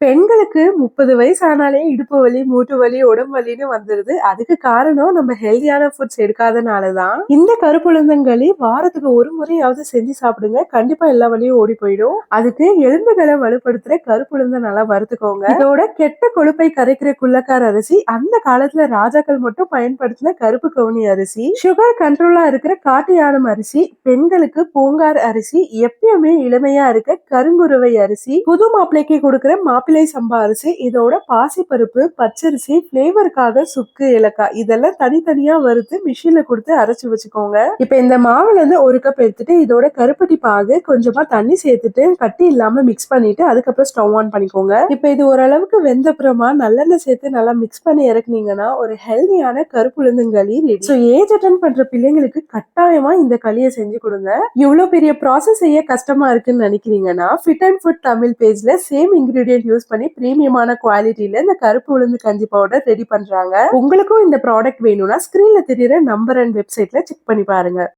பெண்களுக்கு முப்பது வயசு ஆனாலே இடுப்பு வலி மூட்டு வலி உடம்பு வலின்னு வந்துருது. அதுக்கு காரணம் நம்ம ஹெல்தியான ஃபுட்ஸ் எடுக்காதனால தான் இந்த கருப்புளுந்தங்களி வாரத்துக்கு ஒரு முறையாவது செஞ்சு சாப்பிடுங்க. கண்டிப்பா எல்லா வலியும் ஓடி போயிடும். அதுக்கு எலும்புகளை வலுப்படுத்துற கருப்புழுந்த நல்லா வறுத்துக்கோங்க. இதோட கெட்ட கொழுப்பை கரைக்கிற குள்ளக்கார அரிசி அந்த காலத்துல ராஜாக்கள் மட்டும் பயன்படுத்தின கருப்பு கவுனி அரிசி சுகர் கண்ட்ரோலா இருக்கிற காட்டு யானம் அரிசி பெண்களுக்கு பூங்கார் அரிசி எப்பயுமே இளமையா இருக்க கருங்குருவை அரிசி புது மாப்பிள்ளைக்கு கொடுக்கிற மாப்பிள்ளை சம்பா அரிசி இதோட பாசிப்பருப்பு பச்சரிசி ஃப்ளேவருக்காக சுக்கு ஏலக்காய் இதெல்லாம் தனித்தனியா வறுத்து மிஷின்ல கொடுத்து அரைச்சு வச்சுக்கோங்க. இப்ப இந்த மாவுல இருந்து ஒரு கப் எடுத்துட்டு இதோட கருப்பட்டி பாகு கொஞ்சமா தண்ணி சேர்த்துட்டு கட்டி இல்லாம மிக்ஸ் பண்ணிட்டு அதுக்கப்புறம் ஸ்டவ் ஆன் பண்ணிக்கோங்க. இப்ப இது ஓரளவுக்கு வெந்தப்புறமா நல்லெண்ணெய் சேர்த்து நல்லா மிக்ஸ் பண்ணி இறக்குனீங்கன்னா ஒரு ஹெல்தியான கருப்புழுந்துங்களி ரெடி ஸோ ஏஜ் அட்டன் பண்ற பிள்ளைங்களுக்கு கட்டாயமா இந்த களியை செஞ்சு கொடுங்க. இவ்வளவு பெரிய ப்ராசஸ் செய்ய கஷ்டமா இருக்குன்னு நினைக்கிறீங்கன்னா ஃபிட் அண்ட் ஃபுட் தமிழ் பேஜ்ல சேம் இன்கிரீடியன்ட் யூஸ் பண்ணி பிரீமியமான குவாலிட்டியில இந்த கருப்பு உளுந்து கஞ்சி பவுடர் ரெடி பண்றாங்க. உங்களுக்கும் இந்த ப்ராடக்ட் வேணும்னா ஸ்கிரீன்ல தெரியற நம்பர் அண்ட் வெப்சைட்ல செக் பண்ணி பாருங்க.